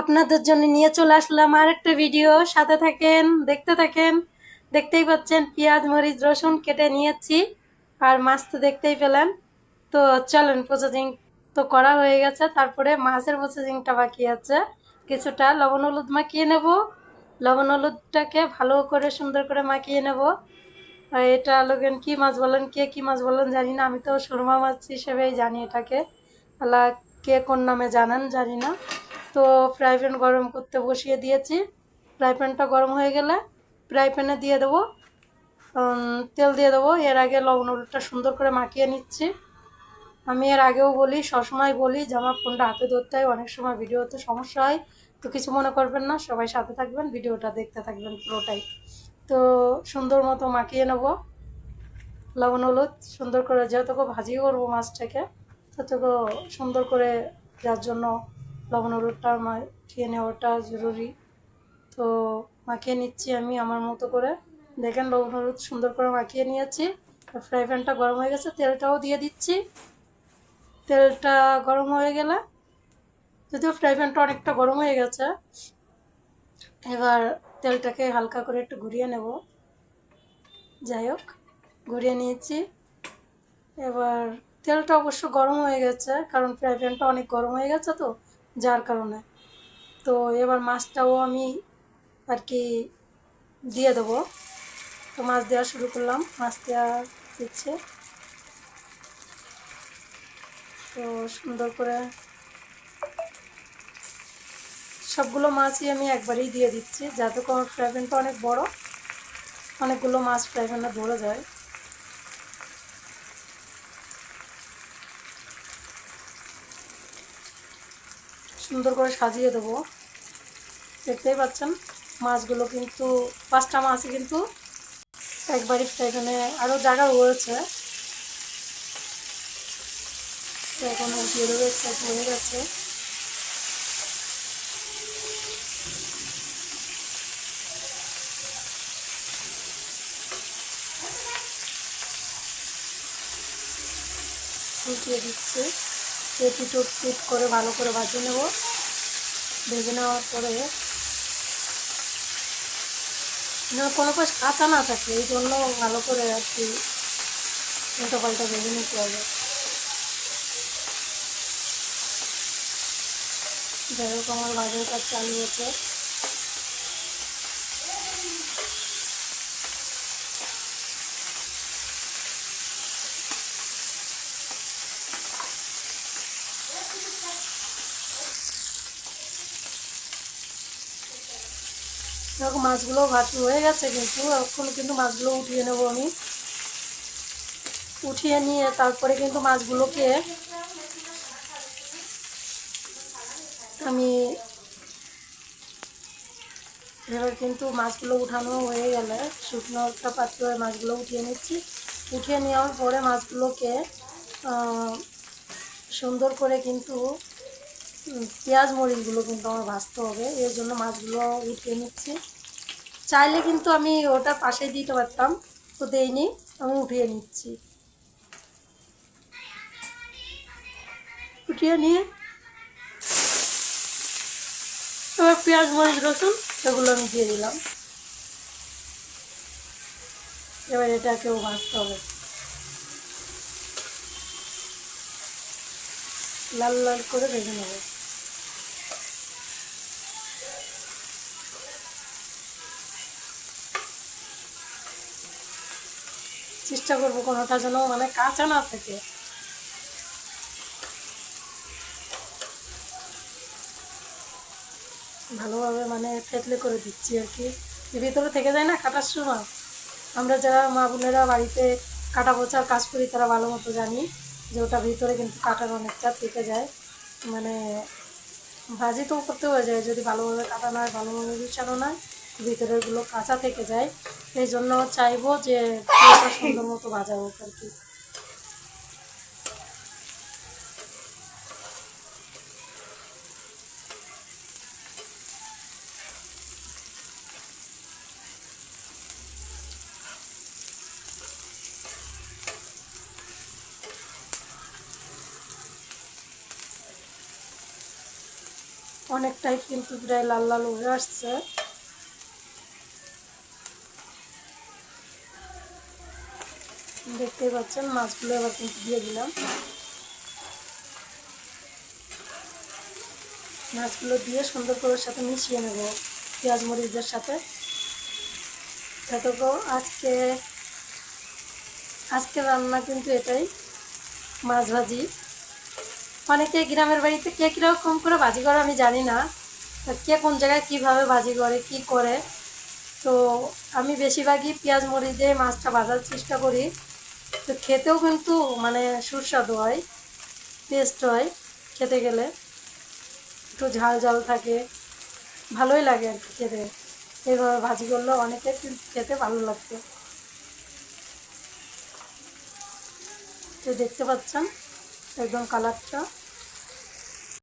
আপনাদের জন্য নিয়ে চলে আসলাম আর একটা ভিডিও সাথে থাকেন, দেখতে থাকেন, দেখতেই পাচ্ছেন পেঁয়াজ, মরিচ, রসুন কেটে নিয়েছি আর মাছ তো দেখতেই পেলেন। তো চলেন প্রসেসিং তো করা হয়ে গেছে। তারপরে মাছের প্রসেসিংটা বাকি আছে। কিছুটা লবণ হলুদ মাখিয়ে নেব। লবণ হলুদটাকে ভালো করে, সুন্দর করে মাখিয়ে নেব। আর এটা লোকেন কি মাছ বলেন, কে কি মাছ বলেন জানি না। আমি তো সুরমা মাছ হিসেবেই জানি এটাকে। আলা কে কোন নামে জানেন জানি না। তো ফ্রাই প্যান গরম করতে বসিয়ে দিয়েছি। ফ্রাই প্যানটা গরম হয়ে গেলে ফ্রাই প্যানে দিয়ে দেবো তেল দিয়ে দেবো। এর আগে লবণ হলুদটা সুন্দর করে মাখিয়ে নিচ্ছি। আমি এর আগেও বলি, সবসময় বলি যে আমার ফোনটা হাতে ধরতে হয়, অনেক সময় ভিডিওতে সমস্যা হয়। তো কিছু মনে করবেন না, সবাই সাথে থাকবেন ভিডিওটা দেখতে থাকবেন পুরোটাই। তো সুন্দর মতো মাখিয়ে নেব। লবণ হলুদ সুন্দর করে যতটুকু ভাজি করব মাছটাকে, ততটুকু সুন্দর করে যার জন্য লবণ হলুদটা মাখিয়ে নেওয়াটা জরুরি। তো মাখিয়ে নিচ্ছি আমি আমার মতো করে। দেখেন লবণ হলুদ সুন্দর করে মাখিয়ে নিয়েছি। ফ্রাই প্যানটা গরম হয়ে গেছে, তেলটাও দিয়ে দিচ্ছি। তেলটা গরম হয়ে গেলে, যদিও ফ্রাই প্যানটা অনেকটা গরম হয়ে গেছে, এবার তেলটাকে হালকা করে একটু ঘুরিয়ে নেব। যাই হোক, ঘুরিয়ে নিয়েছি। এবার তেলটা অবশ্য গরম হয়ে গেছে, কারণ ফ্রাই প্যানটা অনেক গরম হয়ে গেছে তো যার কারণে। তো এবার মাছটাও আমি আর কি দিয়ে দেবো। তো মাছ দেওয়া শুরু করলাম, মাছ দেওয়া দিচ্ছে। তো সুন্দর করে সবগুলো মাছই আমি একবারেই দিয়ে দিচ্ছি, যাতে আমার ফ্রাই প্যানটা অনেক বড়, অনেকগুলো মাছ ফ্রাই প্যানে ধরে যায়। সুন্দর করে সাজিয়ে দেবো। দেখতেই পাচ্ছেন, মাছগুলো কিন্তু পাঁচটা মাছই কিন্তু একবারই প্যানে আরও জায়গা রয়েছে। এখন উঠিয়ে দেবো হয়ে গেছে। উঠিয়ে দিচ্ছে। এটি টুট পিট করে ভালো করে ভাজে নেব। ভেজে নেওয়ার পরে না, কোনো পাশ কাঁচা না থাকে, এই জন্য ভালো করে আর কি উল্টো পাল্টা ভেজে নিতে হবে। যাই হোক, আমার বাজার কাজ চালু হচ্ছে। দেখো, মাছগুলো ভাজি হয়ে গেছে কিন্তু, এখন কিন্তু মাছগুলো উঠিয়ে নেব আমি। উঠিয়ে নিয়ে তারপরে কিন্তু মাছগুলোকে আমি এবার কিন্তু মাছগুলো উঠানো হয়ে গেলে, শুকনো একটা পাত্রে মাছগুলো উঠিয়ে নিচ্ছি। উঠিয়ে নেওয়ার পরে মাছগুলোকে সুন্দর করে কিন্তু পেঁয়াজ মরিচগুলো কিন্তু আমার ভাজতে হবে, এর জন্য মাছগুলো উঠিয়ে নিচ্ছি। চাইলে কিন্তু আমি ওটা পাশে দিতে পারতাম, তো দেইনি, আমি উঠিয়ে নিচ্ছি। উঠিয়ে নিয়ে এবার পেঁয়াজ, মরিচ, রসুন সেগুলো আমি দিয়ে দিলাম। এবার এটাকেও ভাজতে হবে। লাল লাল করে ভেজে নেব। চেষ্টা করব কোনোটা যেন মানে কাঁচা না থাকে। ভালোভাবে মানে থেতলে করে দিচ্ছি আর কি। ভিতরে থেকে যায় না, কাটার সময়। আমরা যারা মা বোনেরা বাড়িতে কাটা বোচার কাজ করি, তারা ভালো মতো জানি যে ওটা ভিতরে কিন্তু কাটার অনেকটা থেকে যায়। মানে ভাজি তো করতে হয়ে যায়, যদি ভালোভাবে কাটা না হয়, ভালোভাবে বিছানো না হয়। ভিতরেরগুলো কাঁচা থেকে যায়। সেই জন্য চাইব যে সুন্দর মতো ভাজা হোক আর কি। অনেকটাই কিন্তু প্রায় লাল লাল হয়ে আসছে। দেখতেই পাচ্ছেন, মাছগুলো এবার কিন্তু দিয়ে দিলাম। মাছগুলো দিয়ে সুন্দর করে সাথে মিশিয়ে নেব পেঁয়াজ মরিচের সাথে। এতটুকু আজকে আজকে রান্না কিন্তু এটাই, মাছ ভাজি। অনেকে গ্রামের বাড়িতে কে কীরকম করে ভাজি করে আমি জানি না কে কোন জায়গায় কীভাবে ভাজি করে, কি করে। তো আমি বেশিরভাগই পেঁয়াজ মরিচ দিয়ে মাছটা ভাজার চেষ্টা করি। তো খেতেও কিন্তু মানে সুস্বাদু হয় টেস্ট হয় খেতে গেলে। একটু ঝাল ঝাল থাকে, ভালোই লাগে আর কি খেতে। এইভাবে ভাজি করলে অনেকে খেতে ভালো লাগতো। তো দেখতে পাচ্ছেন একদম কালারটা